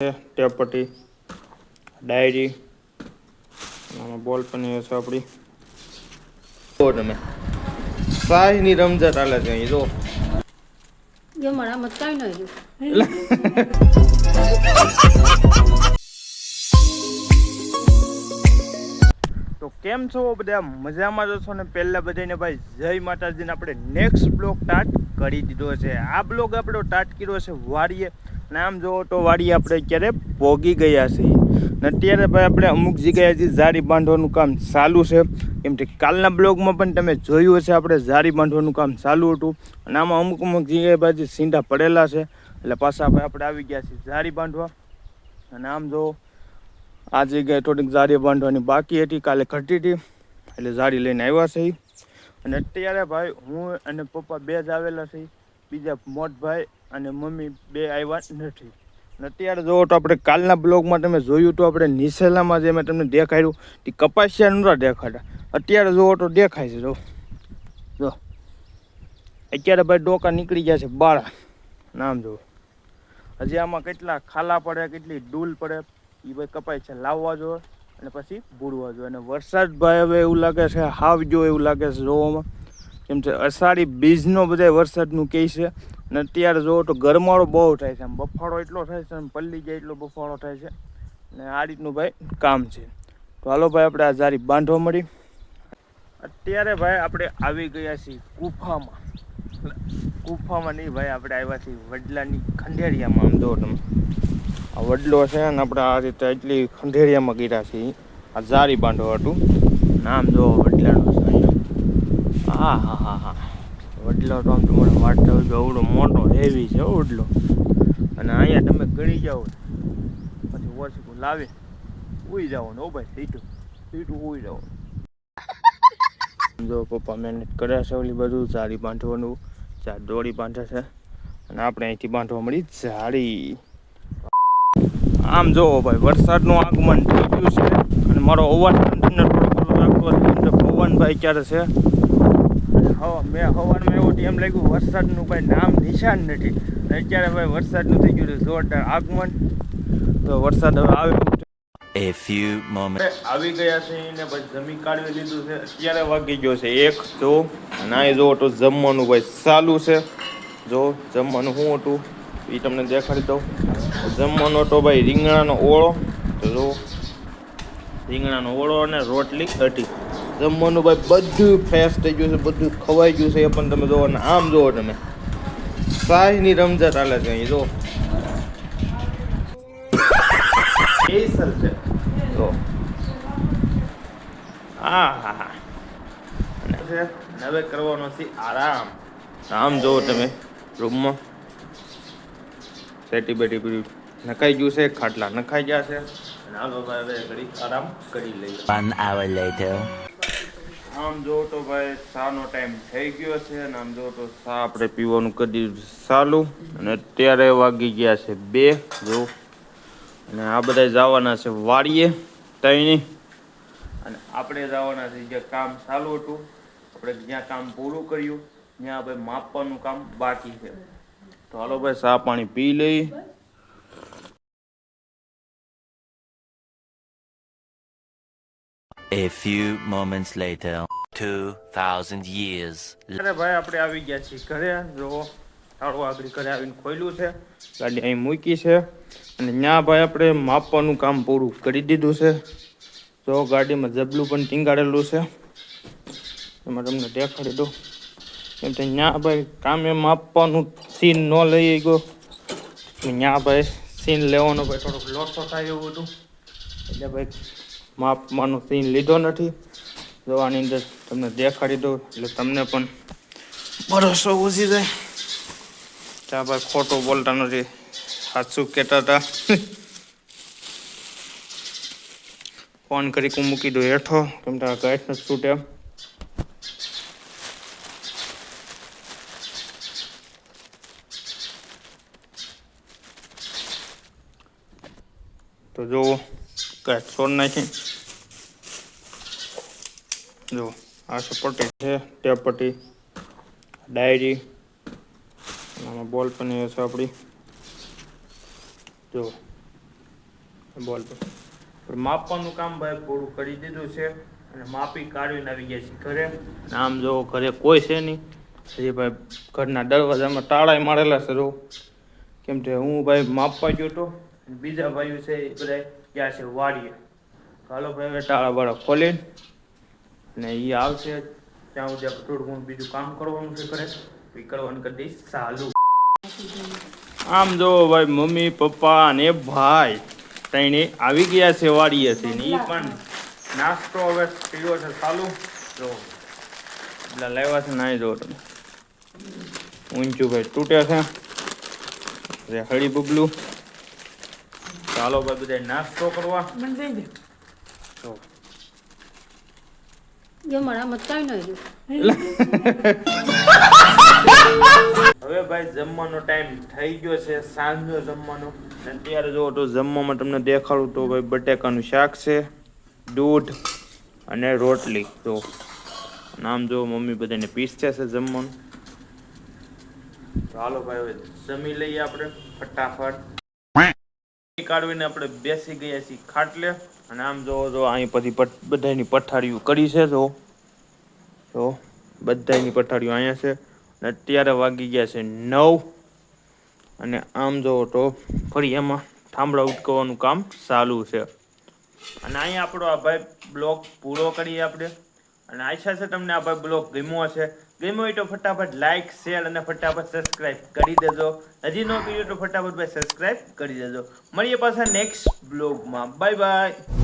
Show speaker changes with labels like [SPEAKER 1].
[SPEAKER 1] Tap પટ્ટી diary બોલ પણ છે આપણી. જો તમે. શાહીની રમઝટ હાલે છે અહીં જો.
[SPEAKER 2] જો મારા મત કાઈ ન
[SPEAKER 1] તો કેમ છો બધા? મજામાં જો છો ને? પહેલા બધાને ભાઈ જય માતાજીને આપણે નેક્સ્ટ બ્લોગ સ્ટાર્ટ કરી દીધો છે. આ બ્લોગ આપણો સ્ટાર્ટ કર્યો છે વાડીએ નામ જોવો તો વાડી આપણે અત્યારે પોગી ગયા છીએ. ને અત્યારે ભાઈ આપણે અમુક જગ્યાએ હજી જારી બાંધવાનું કામ ચાલુ છે. કેમ કે કાલના બ્લોગમાં પણ તમે જોયું હશે આપણે ઝારી બાંધવાનું કામ ચાલુ હતું. અને આમાં અમુક અમુક જગ્યાએ બાજુ સીંડા પડેલા છે. એટલે પાછા ભાઈ આપણે આવી ગયા છીએ ઝારી બાંધવા. અને આમ જો આ જગ્યાએ થોડીક ઝાડી બાંધવાની બાકી હતી, કાલે ઘટી હતી. એટલે ઝાડી લઈને આવ્યા છે અને અત્યારે ભાઈ હું અને પપ્પા બે જ આવેલા છે બીજા મોટભાઈ અને મમ્મી બે આવ્યા નથી. અત્યારે જોવો તો આપણે કાલના બ્લોગમાં તમે જોયું તો આપણે નિશેલામાં જે મેં તમને દેખાડ્યું તે કપાસિયા નહોતા દેખાડ્યા અત્યારે જોવો તો દેખાય છે, જો. જો. અત્યારે ભાઈ ડોકા નીકળી ગયા છે, બાળા. નામ જુઓ. હજી આમાં કેટલા ખાલા પડે, કેટલી ડૂલ પડે એ ભાઈ કપાય છે લાવવા જોઈએ અને પછી બુડવા જોઈએ. અને વરસાદ ભાઈ હવે એવું લાગે છે હાવ જો એવું લાગે છે જોવામાં. કેમ છે, અષાઢી બીજનો બધા વરસાદનું કહે છે અને અત્યારે જોવો તો ગરમાળો બહુ થાય છે. આમ બફાળો એટલો થાય છે પલ્લી જાય એટલો બફાળો થાય છે. ને આ રીતનું ભાઈ કામ છે. તો હાલો ભાઈ, આપણે આ જારી બાંધવા મળી. અત્યારે ભાઈ આપણે આવી ગયા છીએ ગુફામાં. ગુફામાં નહીં ભાઈ, આપણે આવ્યા છીએ વડલાની ખંડેરિયામાં. આમ જો તમે. આ વડલો છે અને આપણે આ રીતે એટલી ખંડેરિયામાં ગીરા છીએ. આ જારી બાંધવા હતું. નામ જો વડલાનું હા હા હા હા. વડલો તો આમ તમારે વાટતા હોય અવડો મોટો, હેવી છે હો વડલો. અને અહીંયા તમે ગળી જાઓ પછી વર્ષ લાવે. ઉઈ જાઓ ને ઓ ભાઈ સીટું સીટું ઉઈ જાઓ જો પપ્પા મહેનત કર્યા છે ઓલી બધું જારી બાંધવાનું, ચાર દોડી બાંધે છે. અને આપણે અહીંથી બાંધવા મળી સારી આમ જોવો ભાઈ, વરસાદનું આગમન થઈ ગયું છે. અને મારો અવાજ પણ તમને થોડો થોડો લાગતો પવન ભાઈ ક્યારે છે? મેં હવારમાં એવું એમ લાગ્યું વરસાદનું ભાઈ નામ નિશાન નથી. અત્યારે ભાઈ વરસાદનું થઈ ગયું જોરદાર આગમન. તો વરસાદ હવે આવે
[SPEAKER 3] એ ફ્યુ.
[SPEAKER 1] આપણે આવી ગયા છે ને પછી જમી કાઢવી લીધું છે. અત્યારે વાગી ગયો છે એક જો ના એ જો તો જમવાનું ભાઈ ચાલુ છે. જો જમવાનું શું હતું એ તમને દેખાડી દઉં. જમવાનો તો ભાઈ રીંગણાનો ઓળો તો જો રીંગણાનો ઓળો અને રોટલી હતી જમવાનું ભાઈ બધું ફ્રેશ થઈ ગયું છે બધું ખવાઈ ગયું છે. એ પણ તમે જુઓ અને આમ જુઓ તમે. શાહીની રમઝટ હાલે છે અહીં જો. સ્પેશિયલ છે. જો. હા હા હા હવે કરવાનો છે આરામ. આમ જુઓ તમે રૂમમાં. સેટી બેટી નખાઈ ગયું છે ખાટલા નખાઈ ગયા છે. અને આ ભાઈ હવે ઘડી આરામ કરી લઈએ.
[SPEAKER 3] One hour later.
[SPEAKER 1] આમ જો તો ભાઈ, સાનો ટાઈમ થઈ ગયો છે અને આમ જો તો સા આપણે પીવાનું કરી ચાલુ. અને અત્યારે વાગી ગયા છે બે, જો. અને આ બધા જવાના છે વાડીએ તઈની અને આપણે જવાના છે જે કામ ચાલુ હતું. આપણે જ્યાં કામ પૂરું કર્યું, ત્યાં ભાઈ માપવાનું કામ બાકી છે. તો હાલો ભાઈ, સા પાણી પી લઈ.
[SPEAKER 3] A few moments later. Two thousand years.
[SPEAKER 1] અરે ભાઈ, આપણે આવી ગયા છીએ ઘરે. જો સારું આગળ ઘરે આવીને ખોલ્યું છે. ગાડી અહીં મૂકી છે. અને ત્યાં ભાઈ, આપણે માપવાનું કામ પૂરું કરી દીધું છે. જો, ગાડીમાં જબલું પણ ટીંગાડેલું છે. એમાં તમને દેખાડી દઉં. કેમ કે ત્યાં ભાઈ, કામે માપવાનું સીન ન લઈ ગયો. ત્યાં ભાઈ સીન લેવાનો ભાઈ થોડોક લોસો થાય એવું હતું એટલે ભાઈ માપવાનો સીન લીધો નથી. જો આની અંદર તમને દેખાડી દઉં, એટલે તમને પણ ભરોસો ઉજી જાય ત્યાં ભાઈ ખોટું બોલતા નથી. સાચું કહેતા હતા. ફોન કરી હું મૂકી દઉં હેઠો. કે આ ગાઈડ નથી છૂટે તો જોવો ગાઈડ છોડ નાખી. જો, આ છે છે ટેપ પટ્ટી ડાયરી. આમાં બોલ પણ છે આપણી. જો, બોલ પણ. માપવાનું કામ ભાઈ પૂરું કરી દીધું છે અને માપી કાઢીને આવી ગયા છે ઘરે. આમ જો ઘરે કોઈ છે નહીં. હજી ભાઈ ઘરના દરવાજામાં તાળાય મારેલા છે, જો. કેમ કે હું ભાઈ માપવા ગયો હતો બીજા ભાઈઓ છે એ બધા ગયા છે વાડીએ. ચાલો ભાઈ તાળા વાળા ખોલીને ને એ આવશે. ત્યાં સુધી આપણે થોડું ઘણું બીજું કામ કરવાનું છે ઘરે. એ કરવાનું કરી દઈશ. ચાલુ. આમ જો ભાઈ, મમ્મી, પપ્પા અને ભાઈ ત્રણે આવી ગયા છે વાડીએથી ને એ પણ નાસ્તો હવે પીવો છે. ચાલુ. જો એટલે લાવ્યા છે નાઈ જો તમે. ઊંચું ભાઈ તૂટે છે. હળી બબલું. ચાલો ભાઈ બધા નાસ્તો કરવા જો
[SPEAKER 2] જો મારા મત ન
[SPEAKER 1] હવે ભાઈ જમવાનો ટાઈમ થઈ ગયો છે સાંજનો જમવાનો. અત્યારે જો તો જમવામાં તમને દેખાડું તો ભાઈ બટેકાનું શાક છે દૂધ અને રોટલી. તો નામ જો મમ્મી બધાને પીસશે છે જમવાનું. ચાલો ભાઈ હવે જમી લઈએ આપણે ફટાફટ. કાઢવીને આપણે બેસી ગયા છીએ ખાટલે. અને આમ જો જો અહીં પછી બધાની પથારીઓ કરી છે, જો. જો બધાની પથારીઓ અહીંયા છે. અને અત્યારે વાગી ગયા છે નવ. અને આમ જોવો તો ફરી એમાં થાંભળા ઉટકવાનું કામ ચાલુ છે. અને અહીંયા આપણો આ ભાઈ બ્લોગ પૂરો કરીએ આપણે. અને આશા છે તમને આ ભાઈ બ્લોગ ગમ્યો હશે. ગમ્યો હોય તો ફટાફટ લાઈક શેર અને ફટાફટ સબસ્ક્રાઇબ કરી દેજો. હજી ન કર્યું તો ફટાફટ ભાઈ સબસ્ક્રાઇબ કરી દેજો. મળીએ પાછા નેક્સ્ટ બ્લોગમાં બાય બાય